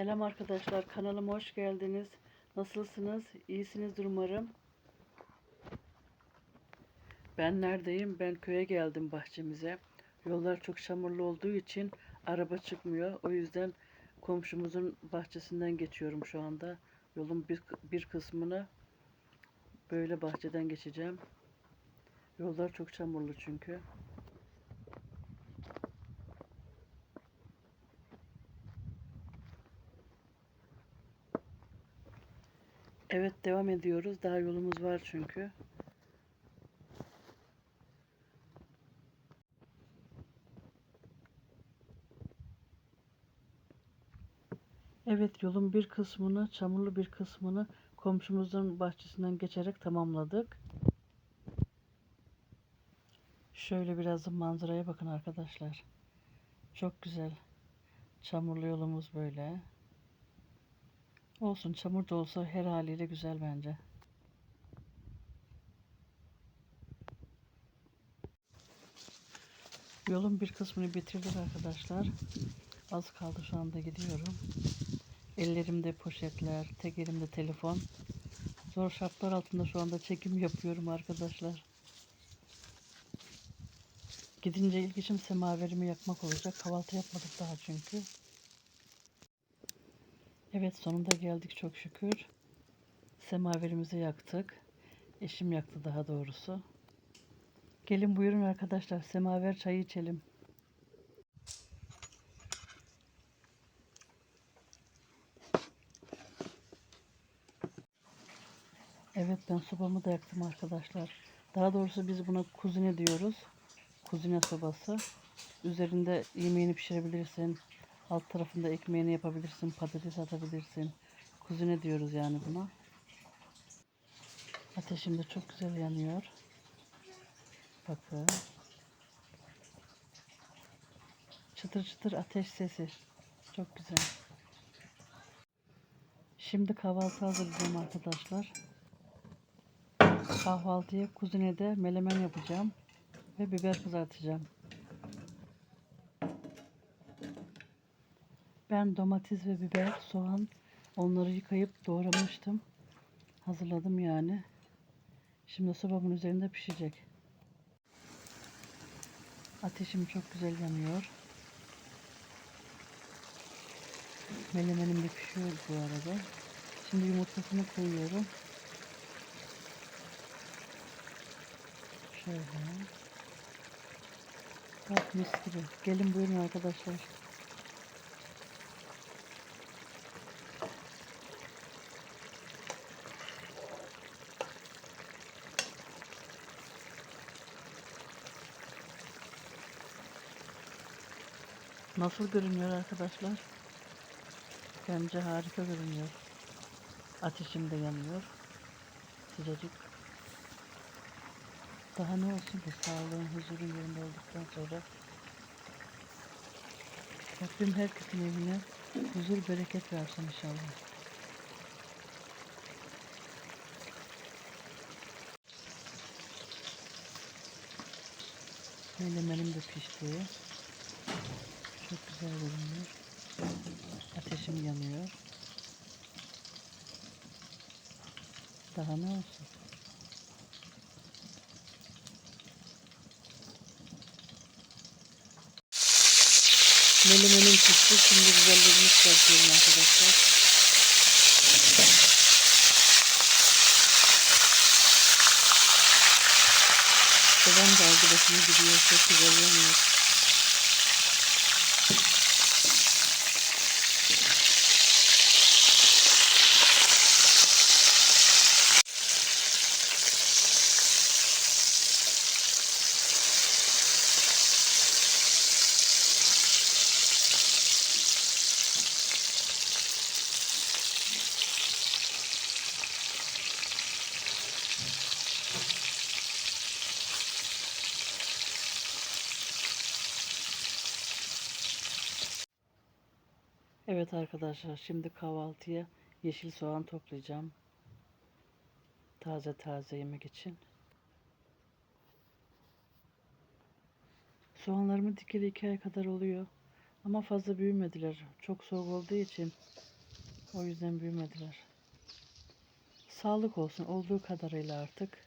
Selam arkadaşlar, kanalıma hoş geldiniz. Nasılsınız? İyisinizdir umarım. Ben neredeyim? Ben köye geldim bahçemize. Yollar çok çamurlu olduğu için araba çıkmıyor. O yüzden komşumuzun bahçesinden geçiyorum şu anda. Yolun bir, bir kısmını böyle bahçeden geçeceğim. Yollar çok çamurlu çünkü. Evet devam ediyoruz. Daha yolumuz var çünkü. Evet yolun bir kısmını, çamurlu bir kısmını komşumuzun bahçesinden geçerek tamamladık. Şöyle biraz da manzaraya bakın arkadaşlar. Çok güzel. Çamurlu yolumuz böyle. Olsun çamur da olsa her haliyle güzel bence. Yolun bir kısmını bitirdik arkadaşlar. Az kaldı şu anda gidiyorum. Ellerimde poşetler, tek elimde telefon. Zor şartlar altında şu anda çekim yapıyorum arkadaşlar. Gidince ilk işim semaverimi yakmak olacak. Kahvaltı yapmadık daha çünkü. Evet sonunda geldik çok şükür. Semaverimizi yaktık. Eşim yaktı daha doğrusu. Gelin buyurun arkadaşlar semaver çayı içelim. Evet ben sobamı da yaktım arkadaşlar. Daha doğrusu biz buna kuzine diyoruz. Kuzine sobası. Üzerinde yemeğini pişirebilirsin. Alt tarafında ekmeğini yapabilirsin. Patates atabilirsin. Kuzine diyoruz yani buna. Ateşim de çok güzel yanıyor. Bakın. Çıtır çıtır ateş sesi. Çok güzel. Şimdi kahvaltı hazırlayacağım arkadaşlar. Kahvaltıya kuzinede melemen yapacağım ve biber kızartacağım. Ben domates ve biber, soğan onları yıkayıp doğramıştım. Hazırladım yani. Şimdi sobamın üzerinde pişecek. Ateşim çok güzel yanıyor. Melemenim de pişiyor bu arada. Şimdi yumurtasını koyuyorum. Şöyle. Bak mis gibi. Gelin buyurun arkadaşlar. Nasıl görünüyor arkadaşlar? Bence harika görünüyor. Ateşim de yanıyor. Sıcacık. Daha ne olsun ki sağlığın, huzurun yerinde olduktan sonra Rabbim herkesin evine huzur, bereket versin inşallah. Melemenim de pişti. Güzel görünüyor. Ateşim yanıyor. Daha ne olsun? Melemenim pişti. Şimdi güzellerini çıkartıyorum arkadaşlar. Babam da aldı başını gidiyor. Çok güzel yanıyor. Evet arkadaşlar şimdi kahvaltıya yeşil soğan toplayacağım. Taze taze yemek için. Soğanlarımı dikeli iki ay kadar oluyor. Ama fazla büyümediler. Çok soğuk olduğu için O yüzden büyümediler. Sağlık olsun olduğu kadarıyla artık.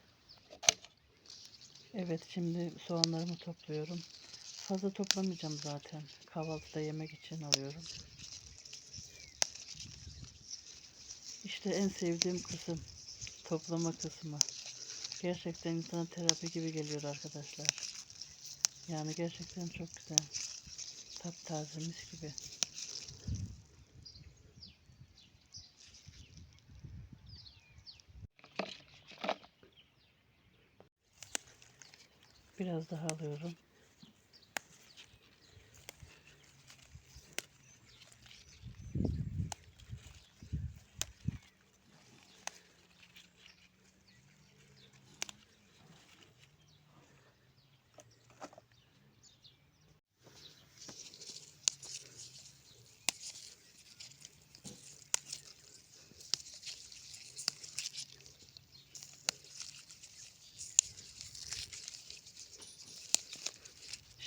Evet şimdi soğanlarımı topluyorum. Fazla toplamayacağım zaten. Kahvaltıda yemek için alıyorum. İşte en sevdiğim kısım. Toplama kısmı. Gerçekten insana terapi gibi geliyor arkadaşlar. Yani gerçekten çok güzel. Taptaze mis gibi. Biraz daha alıyorum.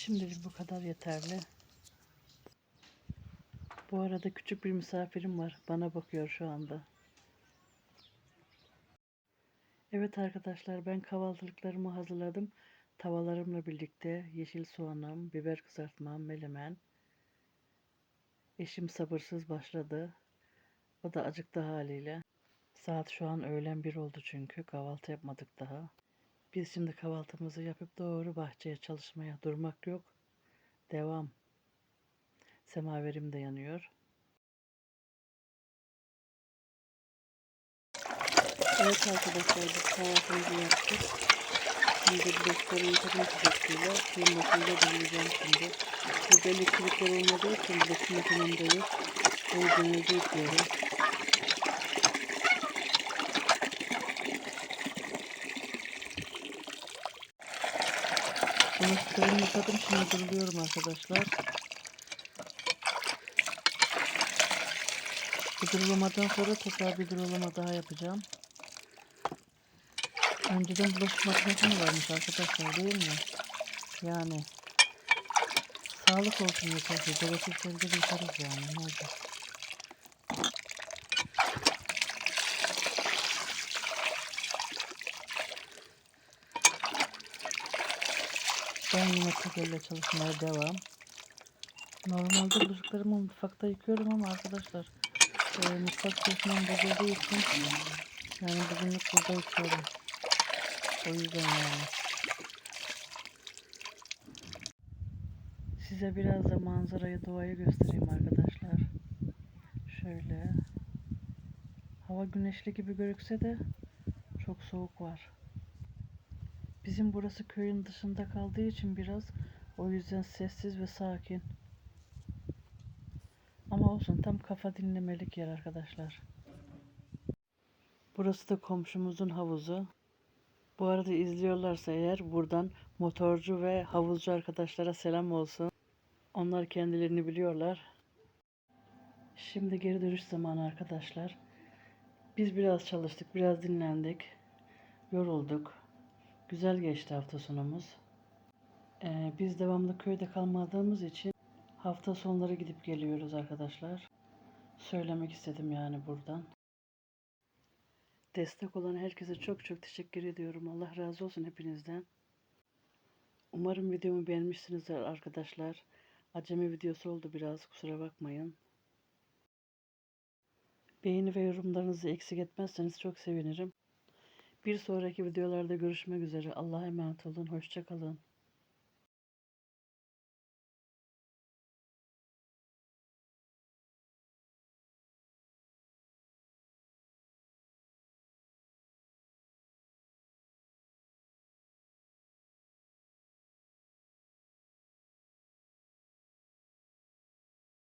Şimdilik bu kadar yeterli. Bu arada küçük bir misafirim var. Bana bakıyor şu anda. Evet arkadaşlar ben kahvaltılıklarımı hazırladım. Tavalarımla birlikte yeşil soğanım, biber kızartmam, melemen. Eşim sabırsız başladı. O da acıktı haliyle. Saat şu an öğlen bir oldu çünkü kahvaltı yapmadık daha. Biz şimdi kahvaltımızı yapıp doğru bahçeye çalışmaya durmak yok. Devam. Semaverim de yanıyor. Evet arkadaşlar biz kahvaltımızı yaptık. Şimdi bileklerin tadını sıcaklığıyla suyun başında bulunacağım şimdi. Burada elektrikler olmadığı için bilek makinemde yok. O yüzden yapıyorum. Bulaşıklarımı yıkadım şimdi duruluyorum arkadaşlar. Bu durulamadan sonra tekrar bir durulama daha yapacağım. Önceden bulaşık makinesi mi varmış arkadaşlar değil mi? Yani sağlık olsun yeter ki. Gerekirse de yıkarız yani ne olacak. Ben yine tek elle çalışmaya devam. Normalde bulaşıklarımı mutfakta yıkıyorum ama arkadaşlar e, mutfak sesinden bozulduğu için yani bugünlük burada yıkıyorum. O yüzden yani. Size biraz da manzarayı, doğayı göstereyim arkadaşlar. Şöyle. Hava güneşli gibi gözükse de çok soğuk var. Bizim burası köyün dışında kaldığı için biraz o yüzden sessiz ve sakin. Ama olsun tam kafa dinlemelik yer arkadaşlar. Burası da komşumuzun havuzu. Bu arada izliyorlarsa eğer buradan motorcu ve havuzcu arkadaşlara selam olsun. Onlar kendilerini biliyorlar. Şimdi geri dönüş zamanı arkadaşlar. Biz biraz çalıştık, biraz dinlendik. Yorulduk. Güzel geçti hafta sonumuz. Ee, biz devamlı köyde kalmadığımız için hafta sonları gidip geliyoruz arkadaşlar. Söylemek istedim yani buradan. Destek olan herkese çok çok teşekkür ediyorum. Allah razı olsun hepinizden. Umarım videomu beğenmişsinizdir arkadaşlar. Acemi videosu oldu biraz kusura bakmayın. Beğeni ve yorumlarınızı eksik etmezseniz çok sevinirim. Bir sonraki videolarda görüşmek üzere. Allah'a emanet olun. Hoşçakalın.